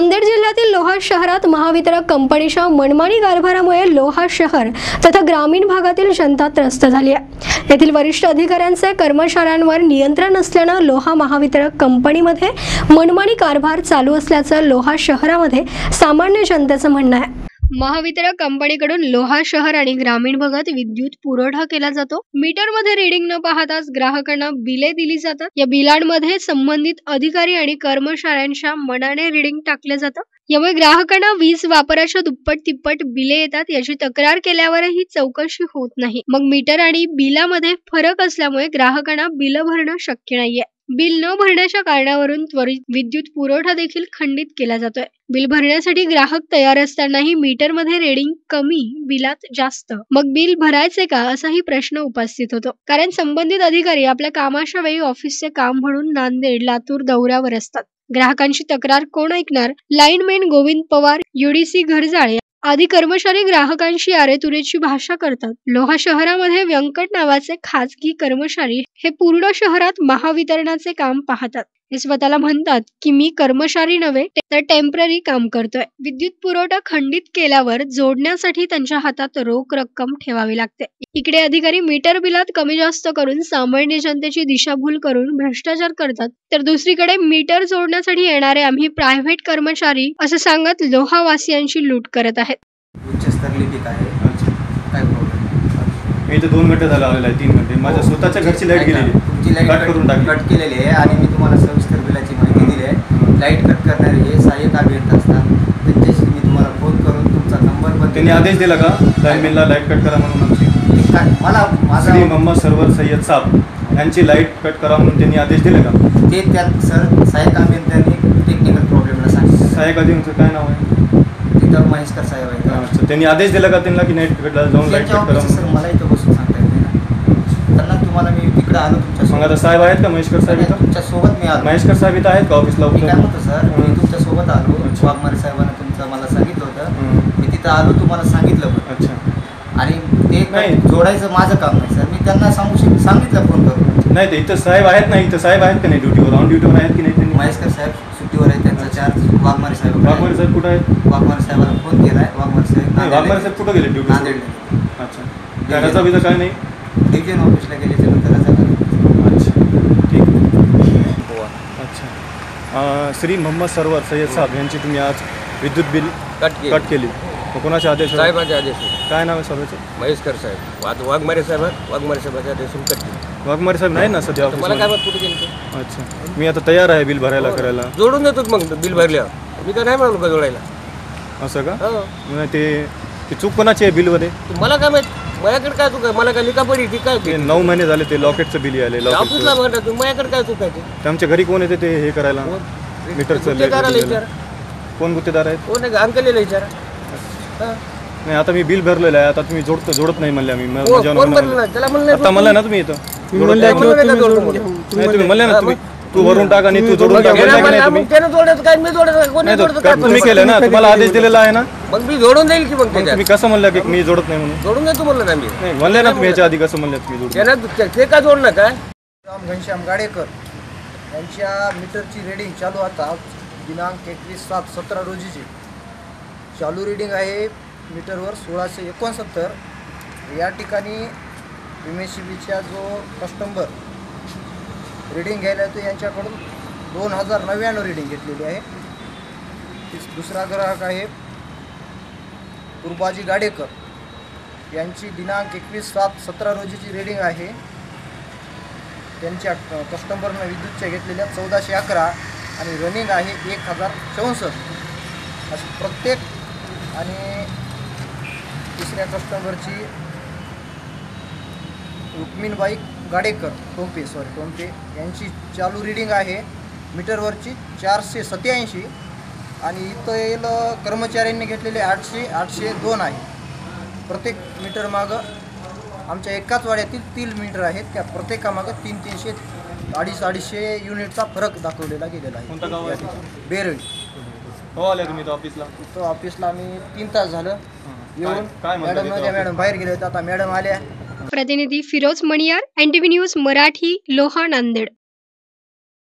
नांदेड जिल्ह्यातील लोहा शहरात महावितरक कंपनीच्या मनमानी कारभारामुळे लोहा शहर तथा ग्रामीण भागातील जनता त्रस्त झाली आहे. येथील वरिष्ठ अधिकाऱ्यांचे कर्मचाऱ्यांवर नियंत्रण नसल्यानं लोहा महावितरक कंपनीमध्ये मनमानी कारभार चालू असल्याचं लोहा शहरामध्ये सामान्य जनतेचं म्हणणं आहे. महावितरण कंपनीकडून लोहा शहर आणि ग्रामीण भागात विद्युत पुरवठा केला जातो. मीटरमध्ये रीडिंग न पाहताच ग्राहकांना बिले दिली जातात. या बिलांमध्ये संबंधित अधिकारी आणि कर्मचाऱ्यांच्या मनाने रीडिंग टाकलं जातं. यामुळे ग्राहकांना वीज वापराच्या दुप्पट तिप्पट बिले येतात याची तक्रार केल्यावरही चौकशी होत नाही. मग मीटर आणि बिलामध्ये फरक असल्यामुळे ग्राहकांना बिल भरणं शक्य नाहीये. बिल न भरण्याच्या कारणावरून त्वरित विद्युत पुरवठा देखील खंडित केला जातोय. बिल भरण्यासाठी ग्राहक तयार असतानाही मीटरमध्ये रेडिंग कमी बिलात जास्त. मग बिल भरायचे का? असाही प्रश्न उपस्थित होतो. कारण संबंधित अधिकारी आपल्या कामाच्या वेळी ऑफिसचे काम म्हणून नांदेड लातूर दौऱ्यावर असतात. ग्राहकांची तक्रार कोण ऐकणार? लाईनमॅन गोविंद पवार युडीसी घरजाळे आदी कर्मचारी ग्राहकांशी आरेतुरेची भाषा करतात. लोहा शहरामध्ये व्यंकट नावाचे खाजगी कर्मचारी हे पूर्ण शहरात महावितरणाचे काम पाहतात. हे स्वतःला म्हणतात की मी कर्मचारी नव्हे तर टेंपररी काम करतोय. विद्युत पुरवठा खंडित केल्यावर जोडण्यासाठी त्यांच्या हातात रोख रक्कम ठेवावी लागते. इकडे अधिकारी मीटर बिलात कमी जास्त करून सामान्य जनतेची दिशाभूल करून भ्रष्टाचार करतात तर दुसरीकडे मीटर जोडण्यासाठी येणारे आम्ही प्रायव्हेट कर्मचारी असं सांगत लोहावासियांची लूट करत आहेत उच्चस्तर लिपिक आहे अच्छा काय प्रॉब्लेम मी इथे दोन घंटे झाले आलेला आहे तीन घंटे. माझ्या स्वतःच्या घरची लाइट गेलेली. तुमची कट लाइट करून टाकली. कट केलेली आहे आणि मी तुम्हाला सविस्तर बिलाची माहिती दिली आहे. लाइट कट करणारे हे सहाय्यक अभियंता असतात. त्यांच्याशी मी तुम्हाला फोन करून तुमचा नंबर पण त्यांनी आदेश दिला का? लाईनमॅनला लाइट कट करा म्हणून आमची. मला माझा श्री मोहम्मद सरवर सय्यद साब यांची लाइट कट करा म्हणून त्यांनी आदेश दिले का? ते त्यात सर सहाय्यक अभियंत्यांनी टेक्निकल प्रॉब्लेमला सांगितलं. सहाय्यक अधिकाऱ्यांचं काय नाव आहे? तिथं महेशकर साहेब आहेत. अच्छा त्यांनी आदेश दिला का त्यांना की नाईट कटला जाऊन लाइट त्यांच्या ऑफिस सर? मला इथं बसून सांगता येत नाही ना. त्यांना तुम्हाला मी तिकडे आलो तुमच्या मग आता साहेब आहेत का महेशकर साहेब इथं? तुमच्यासोबत मी आलो. महेशकर साहेब इथं आहेत का ऑफिसला मी काय म्हणतो सर मी. तुमच्यासोबत आलो. अच्छा. वाघमारे साहेबांना तुमचं मला सांगितलं होतं. मी तिथं आलो तुम्हाला सांगितलं पण. अच्छा. आणि ते नाही. जोडायचं माझं काम नाही सर. मी त्यांना सांगू शक सांगितलं फोन करून. नाही ते इथं साहेब आहेत ना इथं साहेब आहेत का नाही ड्युटीवर? ऑन ड्युटीवर आहेत की नाही त्यांनी? महेशकर साहेब सुट्टीवर आहे त्यांचा चार्ज. वाघमारे साहेब वाघमारे साहेब कुठं आहेत? वाघमारे साहेबांना फोन केलाय. वाघमारे साहेब नाही वाघमारे साहेब कुठं गेले ड्युटी नांदेड अच्छा. घराचा बिजा काय नाही? डिव्हिजन ऑफिसला गेल्याच्यानंतर अच्छा. ठीक. अच्छा. अं, श्री मोहम्मद सरवर सय्यद साहेब यांची तुम्ही आज विद्युत बिल कट केली. कट केली. मग कोणाचे आदेश? होते? साहेबांचे आदेश. काय नाव आहे साहेबाचं महेशकर साहेब. वाघ वाघमारे साहेब आहेत. वाघमारे साहेबाच्या आदेशून कट केली. वाघमारे साहेब नाही ना सध्या मला काय कुठे गेली ते? अच्छा. मी आता तयार आहे बिल भरायला करायला. जोडून देतो मग बिल भरल्यावर. मी तर नाही म्हणून का जोडायला? असं का? हो. नाही ते ते चूक कोणाची आहे बिलमध्ये? ते मला काय माहीत? माझ्याकडे काय चुक आहे? मला काय लिखा पडी ती काय ते नऊ महिने झाले ते लॉकेटचं बिल आले ऑफिसला लॉकेट तुम्ही माझ्याकडे काय चुक आहे ते? आमच्या घरी कोण येते ते हे करायला? मीटरचं गुत्तेदाराला लाइट विचारा. कोण गुत्तेदार आहेत? कोण अंकलेला विचारा. हा. नाही आता मी बिल भरलेलं आहे आता तुम्ही जोडतो जोडत नाही म्हणले म- कोण माझ्या कोण नावानं- म्हणलं त्याला म्हणलं आता म्हणलं ना तुम्ही इथं. जोडत म्हणलं नाही का म्हणलं. जोडतो म्हणून? नाही तुम्ही म्हणले ना तुम्ही. तू भरून टाका आणि तू जोडून टाक. म्हणले नाही तुम्ही मग त्यानं जोडायचं काय मी जोडायचं कोणी नाही जोडतो तो- काय तुम्ही केलं ना? तुम्हाला आदेश दिलेला आहे ना? मग मी जोडून देईल की मग त्याच्यात? तुम्ही कसं म्हणलं की मी जोडत नाही म्हणून? जोडून देतो म्हणलं ना मी. नाही म्हणले ना तुम्ही याच्या आधी कसं म्हणलं तुम्ही जोडत त्यानं ते- का जोडणं काय? राम घनश्याम गाडेकर यांच्या मीटरची रिडिंग चालू आता. दिनांक एकवीस सात सतरा रोजीची. चालू रिडिंग आहे. मीटरवर सोळाशे एकोणसत्तर. या ठिकाणी एम एस सी बीचा जो कस्टंबर रिडिंग घ्यायला येतो यांच्याकडून दोन हजार नव्याण्णव रिडिंग घेतलेली आहे. तीच दुसरा ग्राहक आहे कुरबाजी गाडेकर. यांची दिनांक एकवीस सात सतरा रोजीची रिडिंग आहे. त्यांच्या कस्टंबरनं विद्युतच्या घेतलेल्या चौदाशे अकरा आणि रनिंग आहे एक हजार चौसष्ट. अशी प्रत्येक आणि तिसऱ्या कस्टमरची रुक्मिणबाई गाडेकर टोंपे सॉरी टोंपे. यांची चालू रिडिंग आहे. मीटरवरची चारशे सत्याऐंशी आणि इथं येईल कर्मचाऱ्यांनी घेतलेले आठशे आठशे दोन आहे. प्रत्येक मीटर मागं आमच्या एकाच वाड्यातील तीन मीटर आहेत. त्या प्रत्येकामागं तीन तीनशे अडीच अडीचशे युनिटचा फरक दाखवलेला गेलेला आहे? बेरळी हो आले तुम्ही इथं ऑफिसला तो ऑफिसला आम्ही तीन तास झालं. येऊन काय- काय म्हणतात मॅडम इथं नव्हत्या ऑफिस? मॅडम बाहेर गेले होते. आता मॅडम आल्या. प्रतिनिधी Firoz Maniyar N T V news Marathi Loha Nanded